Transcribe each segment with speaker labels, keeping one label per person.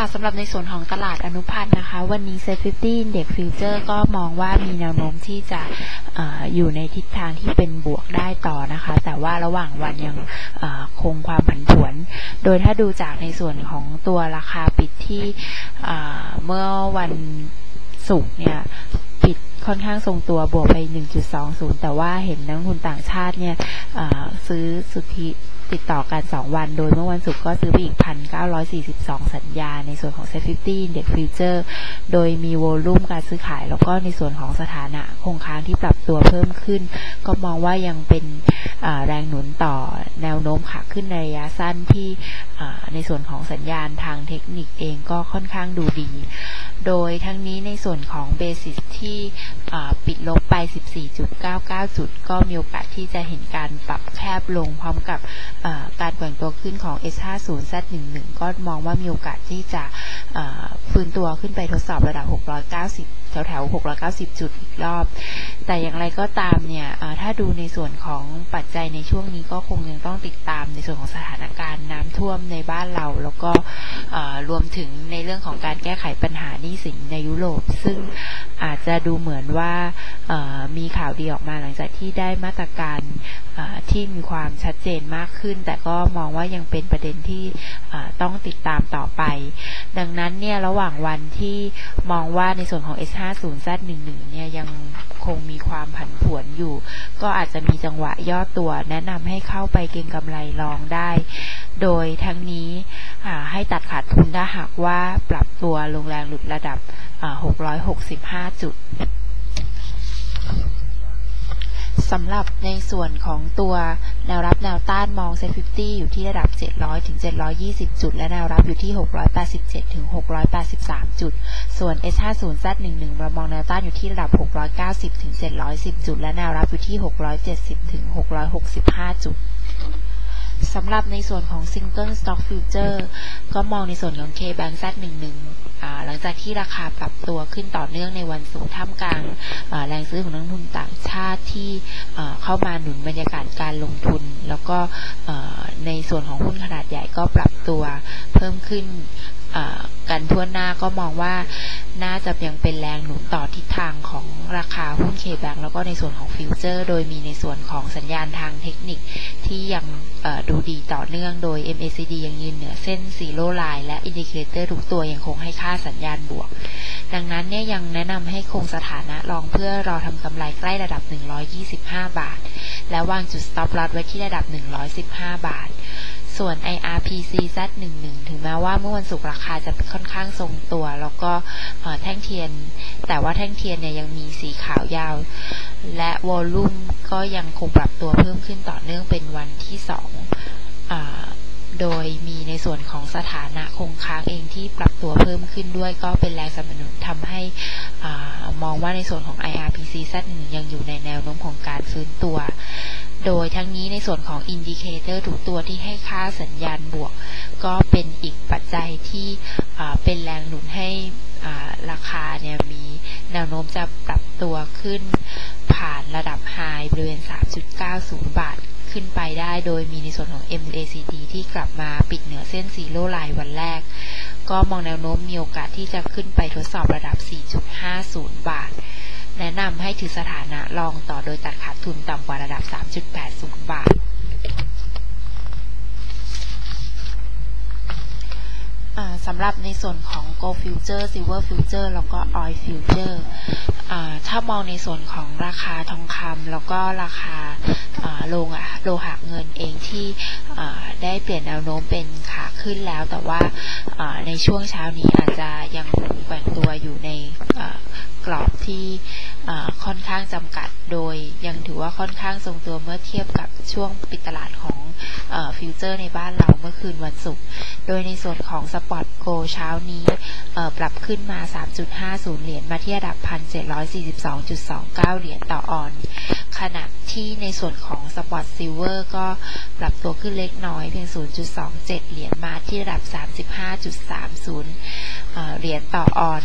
Speaker 1: ค่ะสำหรับในส่วนของตลาดอนุพันธ์นะคะ วันนี้ Set 50 Index Future ก็มองว่ามีแนวโน้มที่จะออยู่ในทิศทางที่เป็นบวกได้ต่อนะคะ แต่ว่าระหว่างวันยังคงความผันผวน โดยถ้าดูจากในส่วนของตัวราคาปิดที่เมื่อวันศุกร์เนี่ยปิดค่อนข้างทรงตัวบวกไป 1.20 แต่ว่าเห็นนักทุนต่างชาติเนี่ยซื้อสุทธิ ติดต่อกัน 2 วัน โดยเมื่อวันศุกร์ก็ซื้อไปอีก 1,942 สัญญา ในส่วนของ Set 50 Index Future โดยมีโวลุ่มการซื้อขาย แล้วก็ในส่วนของสถานะคงค้างที่ปรับตัวเพิ่มขึ้น ก็มองว่ายังเป็นแรงหนุนต่อแนวโน้มขาขึ้นในระยะสั้นที่ในส่วนของสัญญาณทางเทคนิคเองก็ค่อนข้างดูดีโดยทั้งนี้ในส่วนของเบสิสที่ปิดลบไป 14.99 จุด ก็มีโอกาสที่จะเห็นการปรับแคบลงพร้อมกับการแกว่งตัวขึ้นของ S50 Z11 ก็มองว่ามีโอกาสที่จะฟื้นตัวขึ้นไปทดสอบระดับ 690 แถวแถว690 จุดอีกรอบ แต่อย่างไรก็ตามเนี่ยถ้าดูในส่วนของปัจจัยในช่วงนี้ก็คงยังต้องติดตามในส่วนของสถานการณ์น้ำท่วมในบ้านเรา แล้วก็ รวมถึงในเรื่องของการแก้ไขปัญหานี้สินในยุโรป ซึ่งอาจจะดูเหมือนว่ามีข่าวดีออกมาหลังจากที่ได้มาตรการที่มีความชัดเจนมากขึ้น แต่ก็มองว่ายังเป็นประเด็นที่ต้องติดตามต่อไป ดังนั้นเนี่ยระหว่างวันที่มองว่าในส่วนของ S50Z11 เนี่ยยัง งมีความผันผวนอยู่ ก็อาจจะมีจังหวะย่อตัวแนะนำให้เข้าไปเก็งกำไรลองได้ โดยทั้งนี้ให้ตัดขาดทุนถ้าหากว่าปรับตัวลงแรงหลุดระดับ 665 จุด สำหรับในส่วนของตัวแนวรับแนวต้านมองเซ็ต50อยู่ที่ระดับ 700ถึง720 จุด และแนวรับอยู่ที่ 687ถึง683 จุด ส่วน S50Z11 เรามองแนวต้านอยู่ที่ระดับ 690ถึง710 จุด และแนวรับอยู่ที่ 670ถึง665 จุดสำหรับในส่วนของ Single Stock Future ก็มองในส่วนของ K-Bank Z11 หลังจากที่ราคาปรับตัวขึ้นต่อเนื่องในวันศุกร์ท่ามกลางแรงซื้อของนักทุนต่างชาติที่เข้ามาหนุนบรรยากาศการลงทุน แล้วก็ในส่วนของหุ้นขนาดใหญ่ก็ปรับตัวเพิ่มขึ้น กันทั่วหน้าก็มองว่าน่าจะยังเป็นแรงหนุนต่อทิศทางของราคาหุ้นเคแบงแล้วก็ในส่วนของฟิวเจอร์ โดยมีในส่วนของสัญญาณทางเทคนิคที่ยังดูดีต่อเนื่องโดย MACD ยังยืนเหนือเส้นซีโร่ไลน์และอินดิเคเตอร์ทุกตัวยังคงให้ค่าสัญญาณบวก ดังนั้นเนี่ยยังแนะนำให้คงสถานะลองเพื่อรอทำกำไรใกล้ระดับ 125 บาท และวางจุด stop loss ไว้ที่ระดับ 115 บาท ส่วน IRPC Z11 ถึงแม้ว่าเมื่อวันศุกร์ราคาจะค่อนข้างทรงตัว แล้วก็แท่งเทียน แต่ว่าแท่งเทียนเนี่ยยังมีสีขาวยาว และวอลลุ่มก็ยังคงปรับตัวเพิ่มขึ้นต่อเนื่องเป็นวันที่สอง โดยมีในส่วนของสถานะคงค้างเองที่ปรับตัวเพิ่มขึ้นด้วยก็เป็นแรงสนับสนุนทำให้มองว่าในส่วนของ IRPC Z1 ยังอยู่ในแนวโน้มของการฟื้นตัว โดยทั้งนี้ในส่วนของอินดิเคเตอร์ทุกตัวที่ให้ค่าสัญญาณบวก ก็เป็นอีกปัจจัยที่เป็นแรงหนุนให้ราคาเนี่ยมีแนวโน้มจะปรับตัวขึ้นผ่านระดับไฮบริเวณ 3.90 บาท ขึ้นไปได้โดยมีในส่วนของ MACD ที่กลับมาปิดเหนือเส้นซีโร่ไลน์วันแรก ก็มองแนวโน้มมีโอกาสที่จะขึ้นไปทดสอบระดับ 4.50 บาท แนะนำให้ถือสถานะลองต่อโดยตัดขาดทุนต่ำกว่าระดับ 3.80 บาท สำหรับในส่วนของ Gold Future Silver Future แล้วก็ Oil Future ถ้ามองในส่วนของราคาทองคำแล้วก็ราคาโลงโลหะเงินเองที่ได้เปลี่ยนแนวโน้มเป็นขาขึ้นแล้ว แต่ว่าในช่วงเช้านี้อาจจะยังแกว่งตัวอยู่ใน กรอบที่ค่อนข้างจำกัด โดยยังถือว่าค่อนข้างทรงตัวเมื่อเทียบกับช่วงปิดตลาดของฟิวเจอร์ในบ้านเราเมื่อคืนวันศุกร์ โดยในส่วนของสปอตโกเช้านี้ปรับขึ้นมา 3.50 เหรียญมาที่ระดับ 1,742.29 เหรียญต่อออน ขณะที่ในส่วนของสปอตซิลเวอร์ก็ปรับตัวขึ้นเล็กน้อยเพียง 0.27 เหรียญมาที่ระดับ 35.30 เหรียญต่อออน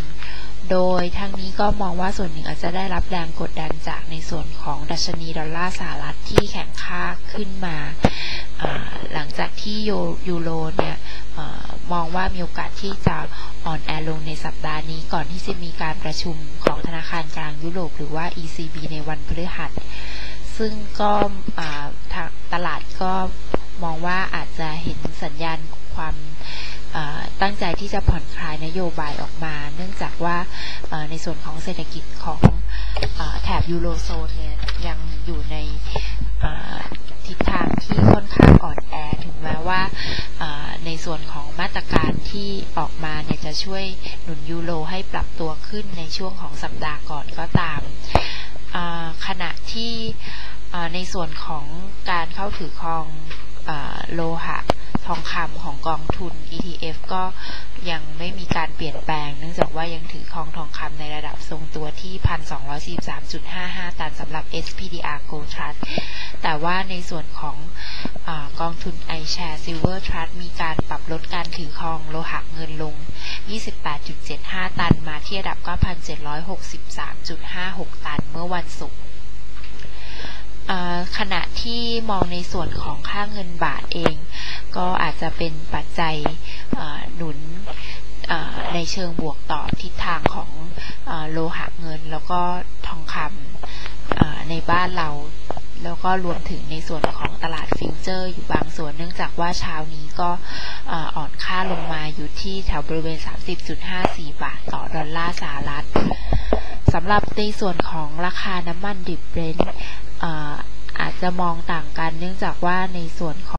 Speaker 1: โดยทั้งนี้ก็มองว่าส่วนหนึ่งอาจจะได้รับแรงกดดันจากในส่วนของดัชนีดอลลาร์สหรัฐที่แข็งค่าขึ้นมาหลังจากที่ยูโรเนี่ยมองว่ามีโอกาสที่จะอ่อนแอลงในสัปดาห์นี้ก่อนที่จะมีการประชุมของธนาคารกลางยุโรปหรือว่า ECB ในวันพฤหัส ซึ่งก็ทางตลาดก็มองว่าอาจจะเห็นสัญญาณความ ตั้งใจที่จะผ่อนคลายนโยบายออกมา เนื่องจากว่าในส่วนของเศรษฐกิจของแถบยูโรโซนเนี่ยยังอยู่ในทิศทางที่ค่อนข้างอ่อนแอถึงแม้ว่าในส่วนของมาตรการที่ออกมาเนี่ยจะช่วยหนุนยูโรให้ปรับตัวขึ้นในช่วงของสัปดาห์ก่อนก็ตามขณะที่ในส่วนของการเข้าถือครองโลหะ ทองคำของกองทุน ETF ก็ยังไม่มีการเปลี่ยนแปลง เนื่องจากว่ายังถือครองทองคำในระดับทรงตัวที่ 1,243.55 ตันสำหรับ SPDR Gold Trust แต่ว่าในส่วนของอกองทุน iShare Silver Trust มีการปรับลดการถือครองโลหะเงินลง 28.75 ตันมาที่ระดับ 9,763.56 ตันเมื่อวันศุกร์ขณะที่มองในส่วนของค่าเงินบาทเอง ก็อาจจะเป็นปัจจัยหนุนในเชิงบวกต่อทิศทางของโลหะเงิน แล้วก็ทองคำในบ้านเรา แล้วก็รวมถึงในส่วนของตลาดฟิวเจอร์ อยู่บางส่วนเนื่องจากว่าเช้านี้ก็อ่อนค่าลงมาอยู่ที่แถวบริเวณ 30.54 บาทต่อดอลลาร์สหรัฐสำหรับในส่วนของราคาน้ำมันดิบเบรนท์อาจจะมองต่างกันเนื่องจากว่าในส่วนของ